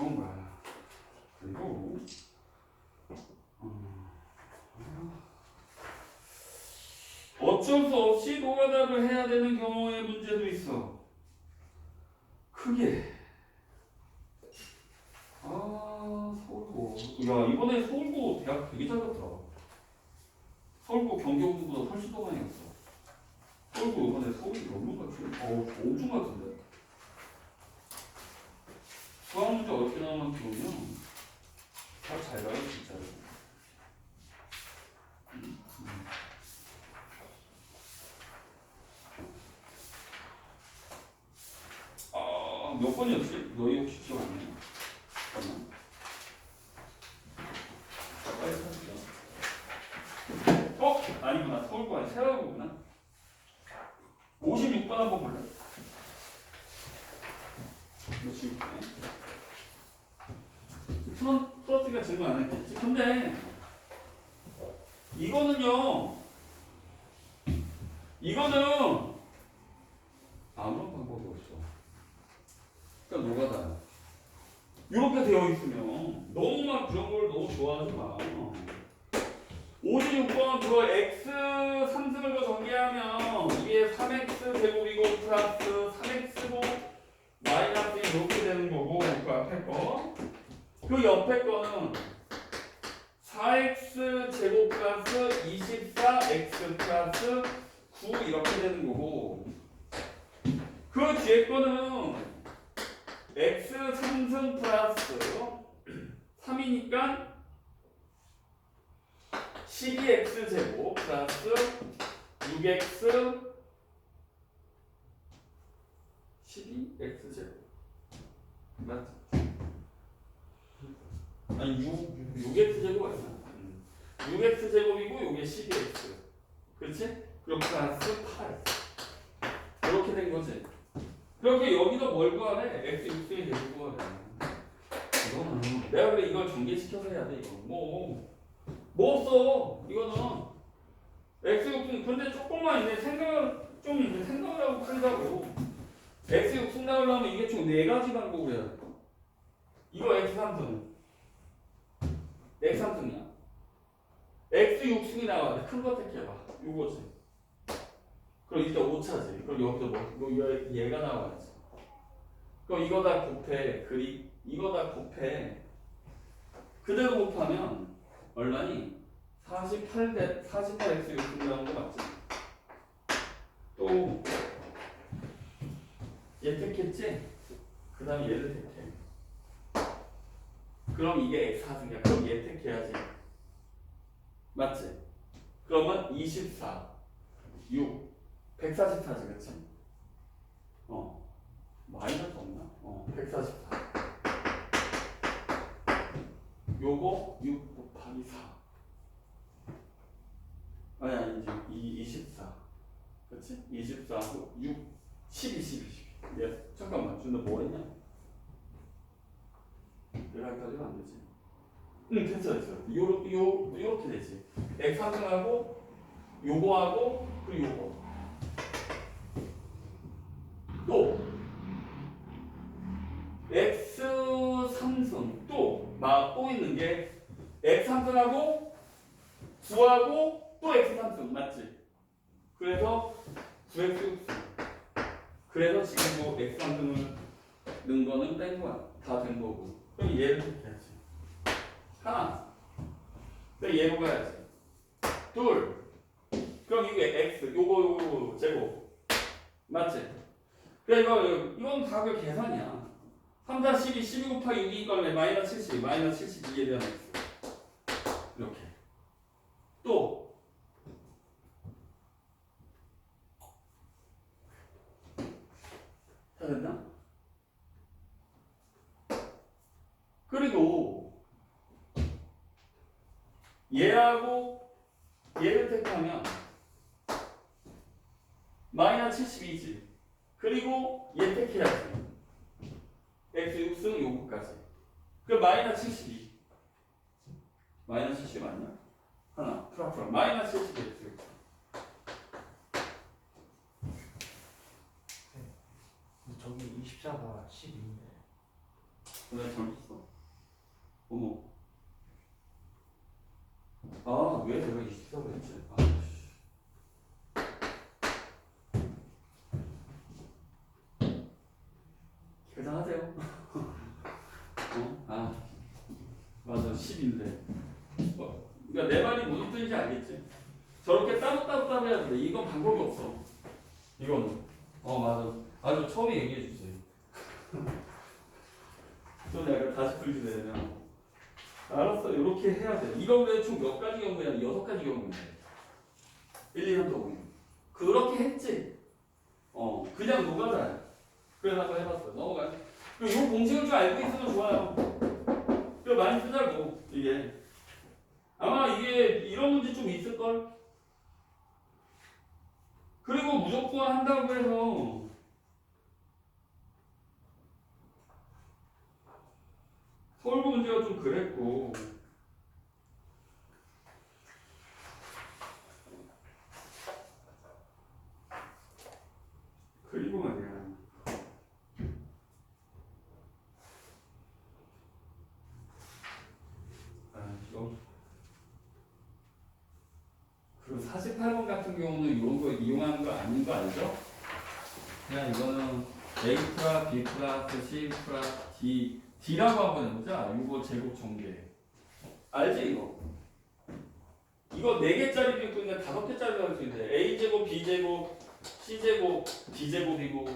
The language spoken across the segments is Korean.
그런 거야. 그리고 음, 어쩔 수 없이 노가다를 해야 되는 경우의 문제도 있어. 크게. 아 서울고. 야 이번에 서울고 대학 되게 잘 갔더라. 서울고 경기고보다 훨씬 더 많이 갔어. 서울고 이번에 서울이 얼마 같지? 어 엄청 같은데. 수학 문제 어떻게 나오나 보면 다잘 가요 진짜로. 아, 몇 번이었지? 너희 혹시 기억 안 나냐? 잠깐만. 자, 빨리 찾자. 어? 아니구나. 서울고 아니 세월고구나. 56번 한번 볼래? 몇 시네 풀었으니까 질문 안 했겠지. 근데 이거는요. 이거는 아무런 방법이 없어. 그러니까 노가다. 이렇게 되어 있으면 너무 막 그런 걸 너무 좋아하지 마. 56번 그거 x 3승을 더 전개하면 이게 3x 제곱이고 플러스 3x고 마이너스 이렇게 되는 거고 그 앞에 거. 그 옆에 거는 4x 제곱 플러스 24x 플러스 9 이렇게 되는 거고 그 뒤에 거는 x 3승 플러스 3이니까 12x 제곱 플러스 6x 12x 제곱 맞지? 아니 6, 6x 제곱 아니야? 음. 6x 제곱이고 요게 12x 그렇지? 그럼 플러스 8 이렇게 된 거지. 그렇게 여기도 뭘 구하래? x 6승이 계속 구하래. 이거는 내가 그래 이걸 전개시켜서 해야 돼 이거. 뭐 뭐 없어 이거는. X 6승 근데 조금만 이제 생각을 좀 생각을 하고 한다고. X 6승 나오려면 이게 총 네 가지 방법을 해야 돼. 이거 x 3승 x 3승이야 x 6승이 나와야 돼큰 거 택해봐. 요거지. 그럼 이때 5차지. 그럼 여기서 뭐 요- 얘가 나와야지. 그럼 이거 다 곱해 그리 이거 다 곱해. 그대로 곱하면 얼마니? 48대 48x 6승 나온 거 맞지? 또 얘 택했지? 그 다음에 얘를 택해 그럼 이게 x 4승이야 그럼 얘 택해야지 맞지? 그러면 24 6 144지 그치? 어 마이너스 없나? 어 144 요거 6 곱하기 4 아니 아니 이제 이 24. 그렇지? 24하고 6 12 12 12. 예. 잠깐만. 준호 뭐 했냐? 여기까지는 안 되지. 응, 됐어 됐어. 요, 요, 요렇게 되지. x 상승하고 요거하고 그리고 요거. 또 x 삼승 또 막 또 있는 게 x 삼승하고 9하고 또 x 삼승 맞지? 그래서 9x 6승 그래서 지금 뭐 x 삼승을 넣은 거는 뺀 거야 다 된 거고 그럼 얘를 택해야지. 하나. 그럼 얘로 가야지. 둘. 그럼 이게 x 요거 요거 제곱. 맞지? 그래 이거 이건 다그 계산이야. 3, 4, 12, 12 곱하기 6이 거면 마이너스 70 마이너스 72에 대한 x 이렇게 또 다 됐나? 그리고 얘하고 얘를 택하면 마이너스 72지. 그리고 얘 택해야지. X 6승 요거까지. 그 마이너스 72 마이너스 70 맞나? 하나. 풀어 풀어 마이너스 70 x 저기 24가 12인데. 내가 잘못했어 어머. 아, 왜 내가 24로 했지? 아, 씨. 계산하세요. 어? 아, 맞아. 10인데. 어, 그러니까 내 말이 무슨 뜻인지 알겠지? 저렇게 따로따로 따로 해야 돼. 이건 방법이 없어. 이거는. 어, 맞아. 아주 처음에 얘기해 주세요. 좀 약간 다시 풀기 되면. 알았어. 이렇게 해야 돼. 이거 왜총 몇 가지 경우야? 여섯 가지 경우인데. 1, 2, 3, 4, 5. 그렇게 했지? 어, 그냥 노가다. 그래서 한번 해봤어. 넘어가. 그리고 이 공식을 좀 알고 있으면 좋아요. 그리고 많이 쓰자고, 이게. 아마 이게 이런 문제 좀 있을걸? 그리고 무조건 한다고 해서 서울고 문제가 좀 그랬고 말이야 아 이거 48번 같은 경우는 이런 거 이용하는 거 아닌 거 알죠? 그냥 이거는 A 플러스 B 플러스 C 플러스 D D라고 한번 해보자. 이거 제곱 전개. 알지 이거? 이거 4개짜리도 있고 있는데 5개짜리도 할 수 있는데 A 제곱, B 제곱, C 제곱, D 제곱이고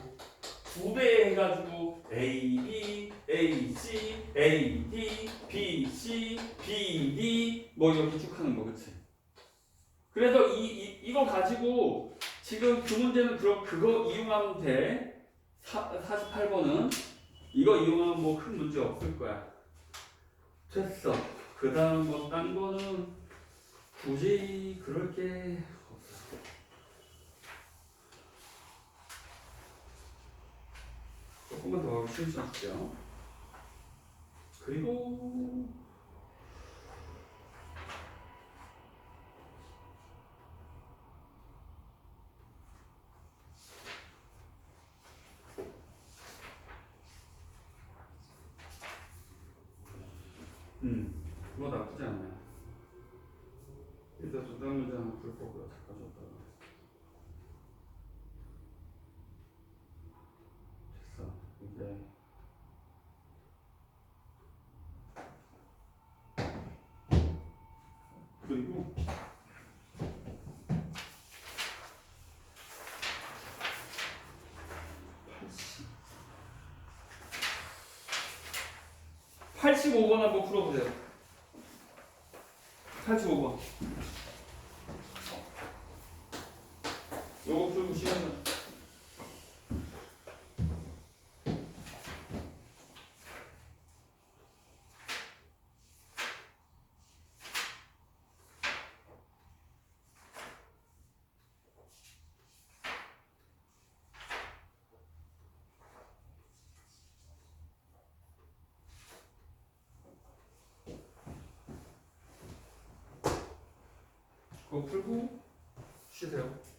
두배 해가지고 A, B, A, C, A, D, B, C, B, D 뭐 이렇게 쭉 하는 거 그치? 그래서 이, 이, 이거 가지고 지금 그 문제는 그거, 그거 이용하면 돼. 사, 48번은 이거 이용하면 뭐 큰 문제 없을 거야. 됐어. 그 다음 뭐딴 거는 굳이 그럴 게 없어. 조금만 더 쉬우실게요. 그리고 음, 그거 나쁘지 않아요. 일단 두단 문제 하나 풀 거고요. 가져왔다가. 됐어. 이제 그리고 팔십오 번 한번 풀어보세요. 85번. 요거 풀고 시간 그거 풀고 쉬세요.